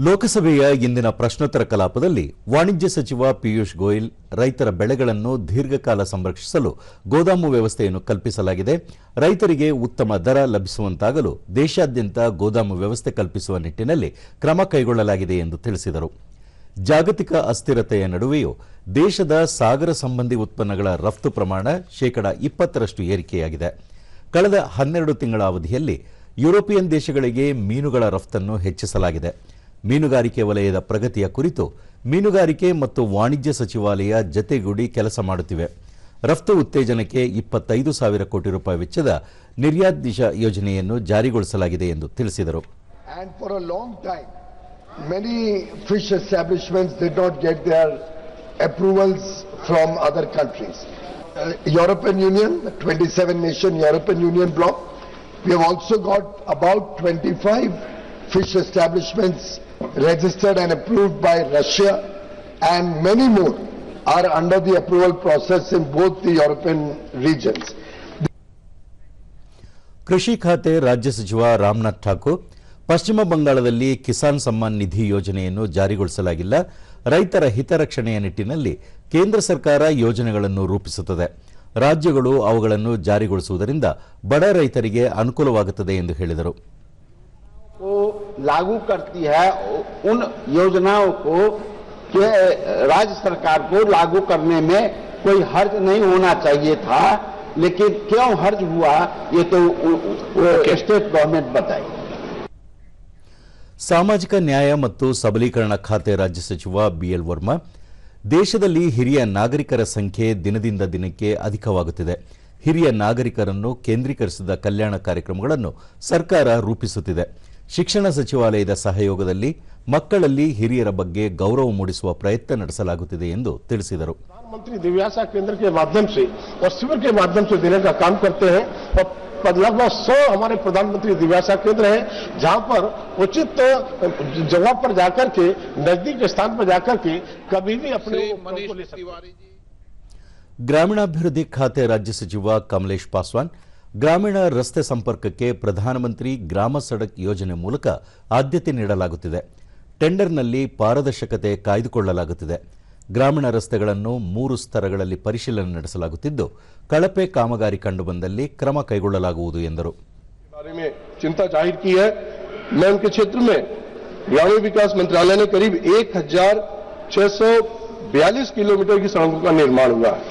ಲೋಕಸಭೆಯ ಇಂದಿನ ಪ್ರಶ್ನೋತ್ತರ ಕಲಾಪದಲ್ಲಿ ವಾಣಿಜ್ಯ ಸಚಿವ ಪಿಯೂಷ್ ಗೋಯಲ್ ರೈತರ ಬೆಳೆಗಳನ್ನು ದೀರ್ಘಕಾಲ ಸಂರಕ್ಷಿಸಲು ಗೋದಾಮು ವ್ಯವಸ್ಥೆಯನ್ನು ಕಲ್ಪಿಸಲಾಗಿದೆ. ರೈತರಿಗೆ ಉತ್ತಮ ದರ ಲಭಿಸುವಂತಾಗಲು ದೇಶಾದ್ಯಂತ ಗೋದಾಮು ವ್ಯವಸ್ಥೆ ಕಲ್ಪಿಸುವ ನಿಟ್ಟಿನಲ್ಲಿ ಕ್ರಮ ಕೈಗೊಳ್ಳಲಾಗಿದೆ ಎಂದು ತಿಳಿಸಿದರು. ಜಾಗತಿಕ ಅಸ್ಥಿರತೆಯ ನಡುವೆಯೂ ದೇಶದ ಸಾಗರ ಸಂಬಂಧಿ ಉತ್ಪನ್ನಗಳ ರಫ್ತು ಪ್ರಮಾಣ ಶೇಕಡ ಇಪ್ಪತ್ತರಷ್ಟು ಏರಿಕೆಯಾಗಿದೆ. ಕಳೆದ ಹನ್ನೆರಡು ತಿಂಗಳ ಅವಧಿಯಲ್ಲಿ ಯುರೋಪಿಯನ್ ದೇಶಗಳಿಗೆ ಮೀನುಗಳ ರಫ್ತನ್ನು ಹೆಚ್ಚಿಸಲಾಗಿದೆ. ಮೀನುಗಾರಿಕೆ ವಲಯದ ಪ್ರಗತಿಯ ಕುರಿತು ಮೀನುಗಾರಿಕೆ ಮತ್ತು ವಾಣಿಜ್ಯ ಸಚಿವಾಲಯ ಜತೆಗೂಡಿ ಕೆಲಸ ಮಾಡುತ್ತಿವೆ ರಫ್ತು ಉತ್ತೇಜನಕ್ಕೆ ಇಪ್ಪತ್ತೈದು ಸಾವಿರ ಕೋಟಿ ರೂಪಾಯಿ ವೆಚ್ಚದ ನಿರ್ಯಾತ್ ದಿಶಾ ಯೋಜನೆಯನ್ನು ಜಾರಿಗೊಳಿಸಲಾಗಿದೆ ಎಂದು ತಿಳಿಸಿದರು. Uh, European Union, 27 nation European Union bloc, we have also got about 25 fish establishments registered and approved by Russia, and many more are under the approval process in both the European regions. ಕೃಷಿ ಖಾತೆ ರಾಜ್ಯ ಸಚಿವ ರಾಮನಾಥ್ ಠಾಕೂರ್, ಪಶ್ಚಿಮ ಬಂಗಾಳದಲ್ಲಿ ಕಿಸಾನ್ ಸಮ್ಮಾನ್ ನಿಧಿ ಯೋಜನೆಯನ್ನು ಜಾರಿಗೊಳಿಸಲಾಗಿಲ್ಲ. ರೈತರ ಹಿತರಕ್ಷಣೆಯ ನಿಟ್ಟಿನಲ್ಲಿ ಕೇಂದ್ರ ಸರ್ಕಾರ ಯೋಜನೆಗಳನ್ನು ರೂಪಿಸುತ್ತದೆ. ರಾಜ್ಯಗಳು ಅವುಗಳನ್ನು ಜಾರಿಗೊಳಿಸುವುದರಿಂದ ಬಡ ರೈತರಿಗೆ ಅನುಕೂಲವಾಗುತ್ತದೆ ಎಂದು ಹೇಳಿದರು. लागू करती है उन योजनाओं को के राज्य सरकार को लागू करने में कोई हर्ज नहीं होना चाहिए था लेकिन क्यों हर्ज हुआ ये तो उ- उ- स्टेट गवर्नमेंट बताई ಸಾಮಾಜಿಕ ನ್ಯಾಯ ಮತ್ತು ಸಬಲೀಕರಣ ಖಾತೆ ರಾಜ್ಯ ಸಚಿವ ಬಿಎಲ್ ವರ್ಮಾ ದೇಶದಲ್ಲಿ ಹಿರಿಯ ನಾಗರಿಕರ ಸಂಖ್ಯೆ ದಿನದಿಂದ ದಿನಕ್ಕೆ ಅಧಿಕವಾಗುತ್ತಿದೆ ಹಿರಿಯ ನಾಗರಿಕರನ್ನು ಕೇಂದ್ರೀಕರಿಸಿದ ಕಲ್ಯಾಣ ಕಾರ್ಯಕ್ರಮಗಳನ್ನು ಸರ್ಕಾರ ರೂಪಿಸುತ್ತಿದೆ ಶಿಕ್ಷಣ ಸಚಿವಾಲಯದ ಸಹಯೋಗದಲ್ಲಿ ಮಕ್ಕಳಲ್ಲಿ ಹಿರಿಯರ ಬಗ್ಗೆ ಗೌರವ ಮೂಡಿಸುವ ಪ್ರಯತ್ನ ನಡೆಸಲಾಗುತ್ತಿದೆ ಎಂದು ತಿಳಿಸಿದರು प्रधानमंत्री दिव्यासा केंद्र के माध्यम से और शिविर के माध्यम से देने का काम करते हैं और प- लगभग सौ हमारे प्रधानमंत्री दिव्यासा केंद्र हैं जहां पर उचित जगह पर जाकर के नजदीक स्थान पर जाकर के कभी भी अपने उपकरण को ले सकते हैं ಗ್ರಾಮೀಣಾಭಿವೃದ್ಧಿ ಖಾತೆ ರಾಜ್ಯ ಸಚಿವ ಕಮಲೇಶ್ ಪಾಸ್ವಾನ್ ಗ್ರಾಮೀಣ ರಸ್ತೆ ಸಂಪರ್ಕಕ್ಕೆ ಪ್ರಧಾನಮಂತ್ರಿ ಗ್ರಾಮ ಸಡಕ್ ಯೋಜನೆ ಮೂಲಕ ಆದ್ಯತೆ ನೀಡಲಾಗುತ್ತಿದೆ ಟೆಂಡರ್ನಲ್ಲಿ ಪಾರದರ್ಶಕತೆ ಕಾಯ್ದುಕೊಳ್ಳಲಾಗುತ್ತಿದೆ ಗ್ರಾಮೀಣ ರಸ್ತೆಗಳನ್ನು ಮೂರು ಸ್ತರಗಳಲ್ಲಿ ಪರಿಶೀಲನೆ ನಡೆಸಲಾಗುತ್ತಿದ್ದು ಕಳಪೆ ಕಾಮಗಾರಿ ಕಂಡುಬಂದಲ್ಲಿ ಕ್ರಮ ಕೈಗೊಳ್ಳಲಾಗುವುದು ಎಂದರು बारे में चिंता जाहिर की है मैं उनके क्षेत्र में ग्रामीण विकास मंत्रालय ने करीब एक हजार छह सौ बयालीस किलोमीटर की सड़कों का निर्माण हुआ है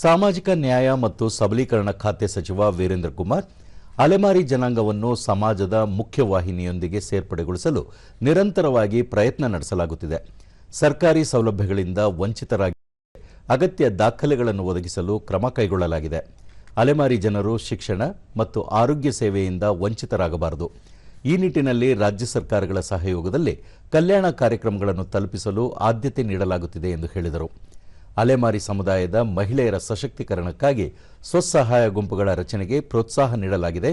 ಸಾಮಾಜಿಕ ನ್ಯಾಯ ಮತ್ತು ಸಬಲೀಕರಣ ಖಾತೆ ಸಚಿವ ವೀರೇಂದ್ರ ಕುಮಾರ್ ಅಲೆಮಾರಿ ಜನಾಂಗವನ್ನು ಸಮಾಜದ ಮುಖ್ಯವಾಹಿನಿಯೊಂದಿಗೆ ಸೇರ್ಪಡೆಗೊಳಿಸಲು ನಿರಂತರವಾಗಿ ಪ್ರಯತ್ನ ನಡೆಸಲಾಗುತ್ತಿದೆ. ಸರ್ಕಾರಿ ಸೌಲಭ್ಯಗಳಿಂದ ವಂಚಿತರಾಗಿ ಅಗತ್ಯ ದಾಖಲೆಗಳನ್ನು ಒದಗಿಸಲು ಕ್ರಮ ಕೈಗೊಳ್ಳಲಾಗಿದೆ. ಅಲೆಮಾರಿ ಜನರು ಶಿಕ್ಷಣ ಮತ್ತು ಆರೋಗ್ಯ ಸೇವೆಯಿಂದ ವಂಚಿತರಾಗಬಾರದು. ಈ ನಿಟ್ಟಿನಲ್ಲಿ ರಾಜ್ಯ ಸರ್ಕಾರಗಳ ಸಹಯೋಗದಲ್ಲಿ ಕಲ್ಯಾಣ ಕಾರ್ಯಕ್ರಮಗಳನ್ನು ತಲುಪಿಸಲು ಆದ್ಯತೆ ನೀಡಲಾಗುತ್ತಿದೆ ಎಂದು ಹೇಳಿದರು. ಅಲೆಮಾರಿ ಸಮುದಾಯದ ಮಹಿಳೆಯರ ಸಶಕ್ತೀಕರಣಕ್ಕಾಗಿ ಸ್ವಸಹಾಯ ಗುಂಪುಗಳ ರಚನೆಗೆ ಪ್ರೋತ್ಸಾಹ ನೀಡಲಾಗಿದೆ.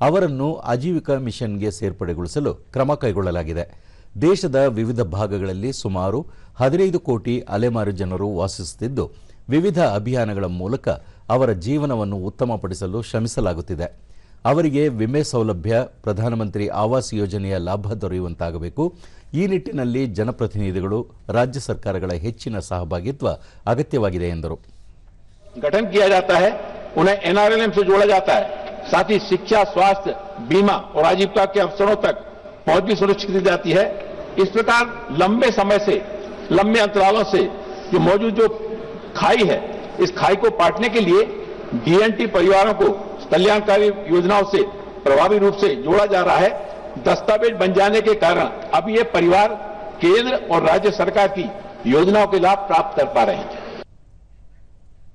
ಅವರನ್ನು ಆಜೀವಿಕಾ ಮಿಷನ್ಗೆ ಸೇರ್ಪಡೆಗೊಳಿಸಲು ಕ್ರಮ ಕೈಗೊಳ್ಳಲಾಗಿದೆ. ದೇಶದ ವಿವಿಧ ಭಾಗಗಳಲ್ಲಿ ಸುಮಾರು ಹದಿನೈದು ಕೋಟಿ ಅಲೆಮಾರಿ ಜನರು ವಾಸಿಸುತ್ತಿದ್ದು, ವಿವಿಧ ಅಭಿಯಾನಗಳ ಮೂಲಕ ಅವರ ಜೀವನವನ್ನು ಉತ್ತಮಪಡಿಸಲು ಶ್ರಮಿಸಲಾಗುತ್ತಿದೆ. ಅವರಿಗೆ ವಿಮೆ ಸೌಲಭ್ಯ ಪ್ರಧಾನಮಂತ್ರಿ ಆವಾಸ್ ಯೋಜನೆಯ ಲಾಭ ದೊರೆಯುವಂತಾಗಬೇಕು ಈ ನಿಟ್ಟಿನಲ್ಲಿ ಜನಪ್ರತಿನಿಧಿಗಳು ರಾಜ್ಯ ಸರ್ಕಾರಗಳ ಹೆಚ್ಚಿನ ಸಹಭಾಗಿತ್ವ ಅಗತ್ಯವಾಗಿದೆ ಎಂದರು गठन किया जाता है उन्हें एनआरएलएम से जोड़ा जाता है साथ ही शिक्षा स्वास्थ्य बीमा और आजीविका के अवसरों तक पहुंच भी सुनिश्चित की जाती है इस प्रकार लंबे समय से लंबे अंतरालों से जो मौजूद जो खाई है इस खाई को पाटने के लिए डीएनटी परिवारों को कल्याणकारी योजनाओं से, प्रभावी रूप से जोड़ा जा रहा है। दस्तावेज़ बन जाने के कारण अब ये परिवार केंद्र और राज्य सरकार की योजनाओं के लाभ प्राप्त कर पा रहे हैं।